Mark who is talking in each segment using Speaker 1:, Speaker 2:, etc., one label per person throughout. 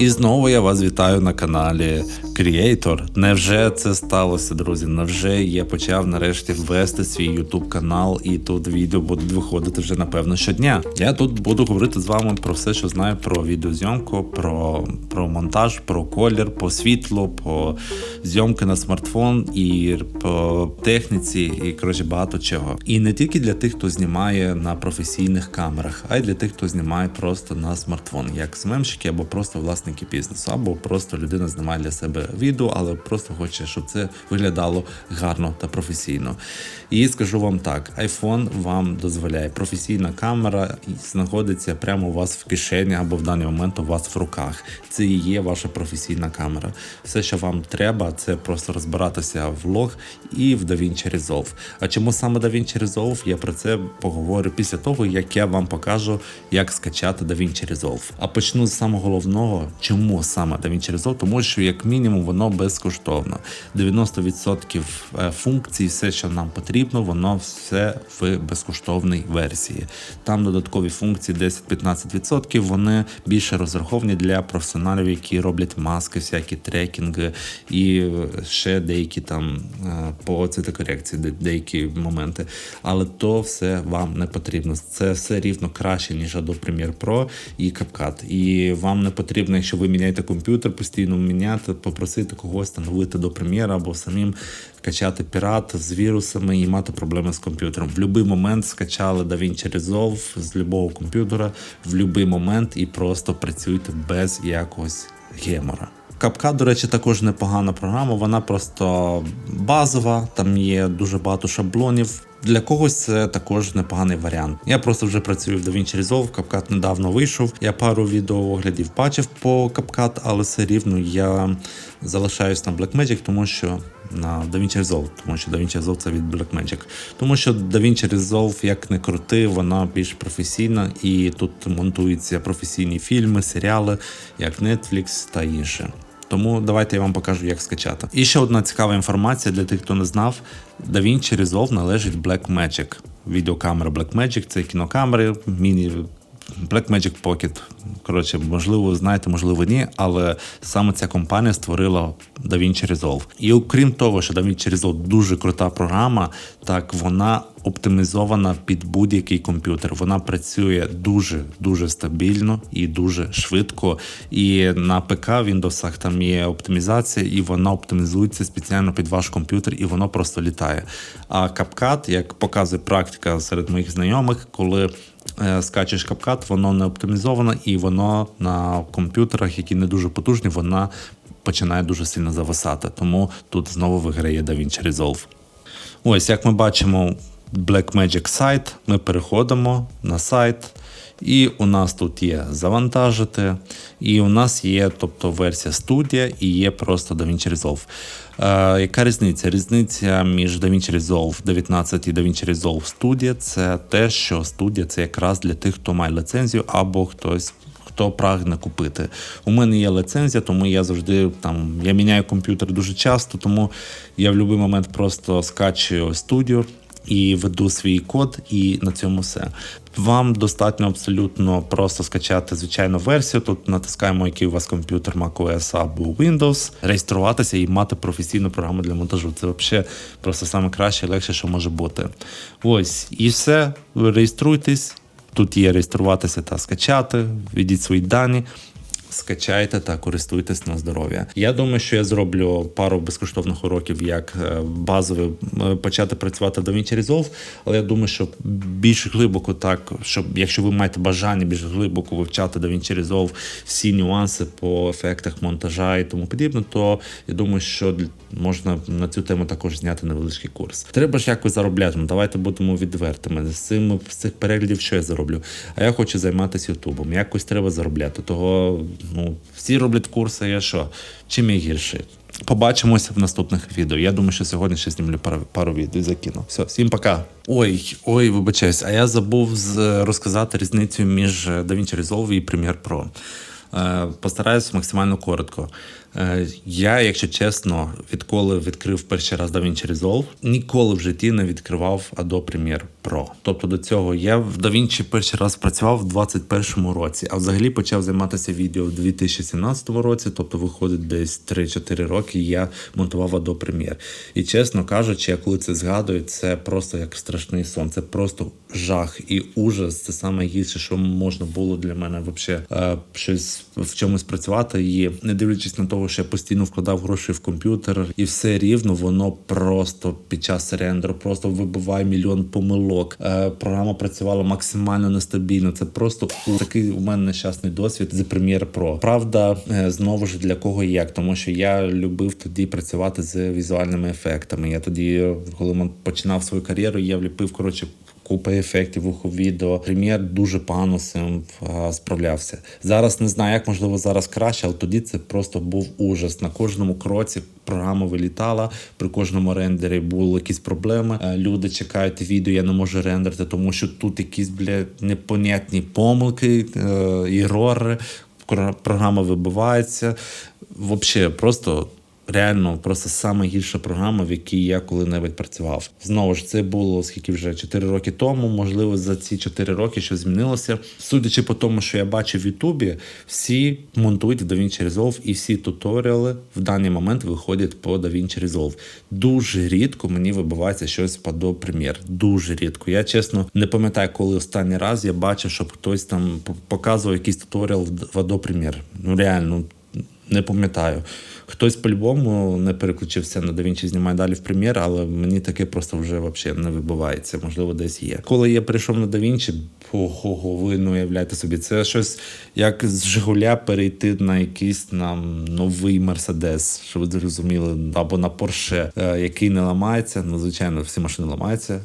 Speaker 1: І знову я вас вітаю на каналі Creator. Невже це сталося, друзі? Невже я почав нарешті вести свій YouTube канал, і тут відео будуть виходити вже напевно щодня. Я тут буду говорити з вами про все, що знаю про відеозйомку, про, про монтаж, про колір, по світло, по зйомки на смартфон і по техніці, і коротше багато чого. І не тільки для тих, хто знімає на професійних камерах, а й для тих, хто знімає просто на смартфон, як СММщики або просто власники бізнесу, або просто людина знімає для себе відео, але просто хоче, щоб це виглядало гарно та професійно. І скажу вам так: iPhone вам дозволяє професійна камера знаходиться прямо у вас в кишені або в даний момент у вас в руках. Це і є ваша професійна камера. Все, що вам треба, це просто розбиратися в лог і в DaVinci Resolve. А чому саме DaVinci Resolve? Я про це поговорю після того, як я вам покажу, як скачати DaVinci Resolve. А почну з самого головного, чому саме DaVinci Resolve? Тому що, як мінімум, воно безкоштовно. 90% е, функцій, все, що нам потрібно, воно все в безкоштовній версії. Там додаткові функції 10-15%, вони більше розраховані для професіоналів, які роблять маски, всякі трекінги і ще деякі там е, по цитокорекції, деякі моменти. Але то все вам не потрібно. Це все рівно краще, ніж Adobe Premiere Pro і CapCut. І вам не потрібно, якщо ви міняєте комп'ютер, постійно міняти, попросити когось встановити до Premiere або самим качати пірат з вірусами і мати проблеми з комп'ютером. В будь-який момент скачали DaVinci Resolve з будь-якого комп'ютера, в будь-який момент і просто працюйте без якогось гемора. CapCut, до речі, також непогана програма. Вона просто базова, там є дуже багато шаблонів. Для когось це також непоганий варіант. Я просто вже працюю в DaVinci Resolve, CapCut недавно вийшов. Я пару відеооглядів бачив по CapCut, але все рівно я залишаюсь на Blackmagic, тому що на DaVinci Resolve, тому що DaVinci Resolve це від Blackmagic. Тому що DaVinci Resolve, як не крути, вона більш професійна і тут монтуються професійні фільми, серіали, як Netflix та інше. Тому давайте я вам покажу, як скачати. І ще одна цікава інформація для тих, хто не знав: DaVinci Resolve належить Blackmagic. Відеокамера Blackmagic, це кінокамери, міні Blackmagic Pocket. Коротше, можливо, знаєте, можливо, ні, але саме ця компанія створила DaVinci Resolve. І окрім того, що DaVinci Resolve дуже крута програма, так вона оптимізована під будь-який комп'ютер. Вона працює дуже дуже стабільно і дуже швидко. І на ПК Windows там є оптимізація, і вона оптимізується спеціально під ваш комп'ютер, і воно просто літає. А CapCut, як показує практика серед моїх знайомих, коли е, скачеш CapCut, воно не оптимізовано, і воно на комп'ютерах, які не дуже потужні, вона починає дуже сильно зависати. Тому тут знову виграє DaVinci Resolve. Ось, як ми бачимо, Blackmagic сайт. Ми переходимо на сайт, і у нас тут є завантажити, і у нас є тобто, версія студія і є просто DaVinci Resolve. Е, яка різниця? Різниця між DaVinci Resolve 19 і DaVinci Resolve Studio це те, що студія це якраз для тих, хто має ліцензію або хтось. Хто прагне купити. У мене є лицензія, тому я завжди там я міняю комп'ютер дуже часто, тому я в будь-який момент просто скачую студію і веду свій код, і на цьому все. Вам достатньо абсолютно просто скачати звичайну версію. Тут натискаємо, який у вас комп'ютер macOS або Windows, реєструватися і мати професійну програму для монтажу. Це взагалі просто саме краще легше, що може бути. Ось і все. Реєструйтесь. Тут є реєструватися та скачати, введіть свої дані. Скачайте та користуйтесь на здоров'я. Я думаю, що я зроблю пару безкоштовних уроків, як е, базове е, почати працювати в DaVinci Resolve, але я думаю, що більш глибоко так, щоб якщо ви маєте бажання більш глибоко вивчати DaVinci Resolve, всі нюанси по ефектах монтажа і тому подібне, то я думаю, що можна на цю тему також зняти невеличкий курс. Треба ж якось заробляти. Ну, давайте будемо відвертими. З цим з цих переглядів, що я зароблю? А я хочу займатися Ютубом. Якось треба заробляти. Того ну всі роблять курси. Я що? Чим я гірший? Побачимося в наступних відео. Я думаю, що сьогодні ще знімлю пару, пару відео і закину. Все, всім пока. Ой, ой, вибачаюсь, а я забув розказати різницю між DaVinci Resolve і Premiere Pro. Е, Постараюсь максимально коротко. Е, Я, якщо чесно, відколи відкрив перший раз DaVinci Resolve, ніколи в житті не відкривав Adobe Premiere Pro. Тобто до цього я в DaVinci перший раз працював в 2021 році, а взагалі почав займатися відео в 2017 році, тобто виходить десь 3-4 роки. Я монтував Adobe Premiere. І чесно кажучи, я коли це згадую, це просто як страшний сон. Це просто жах і ужас. Це саме гірше, що можна було для мене вообще е, щось в чомусь працювати. І не дивлячись на того, що я постійно вкладав гроші в комп'ютер, і все рівно воно просто під час рендеру просто вибиває мільйон помилок. Е, програма працювала максимально нестабільно. Це просто такий у мене нещасний досвід з Premiere Pro. Правда, е, знову ж для кого як, тому що я любив тоді працювати з візуальними ефектами. Я тоді, коли починав свою кар'єру, я вліпив коротше. Купа ефектів, вихов відео. Прем'єр дуже погано з цим справлявся. Зараз не знаю, як можливо зараз краще, але тоді це просто був ужас. На кожному кроці програма вилітала, при кожному рендері були якісь проблеми. Е, Люди чекають відео, я не можу рендерити, тому що тут якісь бля, непонятні помилки, е, ірори. Програма вибивається. Взагалі, просто реально просто саме гірша програма, в якій я коли-небудь працював. Знову ж це було скільки вже 4 роки тому. Можливо, за ці 4 роки що змінилося. Судячи по тому, що я бачив в Ютубі, всі монтують в DaVinci Resolve і всі туторіали в даний момент виходять по DaVinci Resolve. Дуже рідко мені вибивається щось по Premiere. Дуже рідко. Я чесно не пам'ятаю, коли останній раз я бачив, щоб хтось там показував якийсь туторіал в Adobe Premiere. Ну реально. Не пам'ятаю. Хтось по-любому не переключився на DaVinci, знімає далі в прем'єр, але мені таке просто вже вообще не вибивається. Можливо, десь є. Коли я прийшов на DaVinci, ого, ви не уявляєте собі, це щось як з Жигуля перейти на якийсь нам новий Мерседес, щоб ви зрозуміли, або на Порше, який не ламається. Ну, звичайно, всі машини ламаються,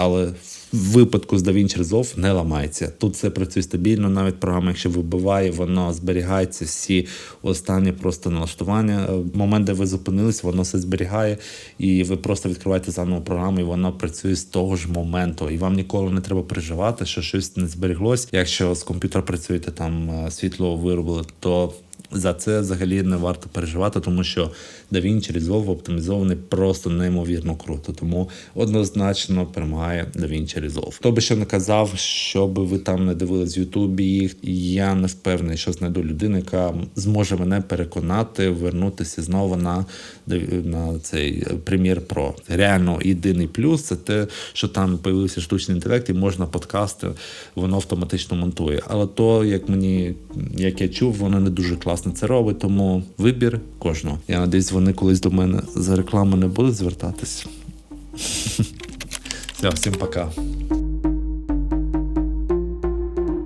Speaker 1: але в випадку з DaVinci Resolve не ламається. Тут все працює стабільно, навіть програма, якщо вибиває, воно зберігається всі останні просто налаштування. Е, Момент, де ви зупинились, воно все зберігає, і ви просто відкриваєте заново програму, і вона працює з того ж моменту. І вам ніколи не треба переживати, що щось не зберіглось. Якщо з комп'ютера працюєте, там е, світло виробили, то за це взагалі не варто переживати, тому що DaVinci Resolve оптимізований просто неймовірно круто. Тому однозначно перемагає DaVinci Resolve. Хто би ще не казав, що би ви там не дивились в Ютубі їх, я не впевнений, що знайду людину, яка зможе мене переконати вернутися знову на, на цей Premiere Pro. Реально єдиний плюс це те, що там появився штучний інтелект і можна подкасти, воно автоматично монтує. Але то, як мені, як я чув, воно не дуже класно це робить, тому вибір кожного. Я надіюсь, вони колись до мене за рекламу не будуть звертатись. Все, всім пока.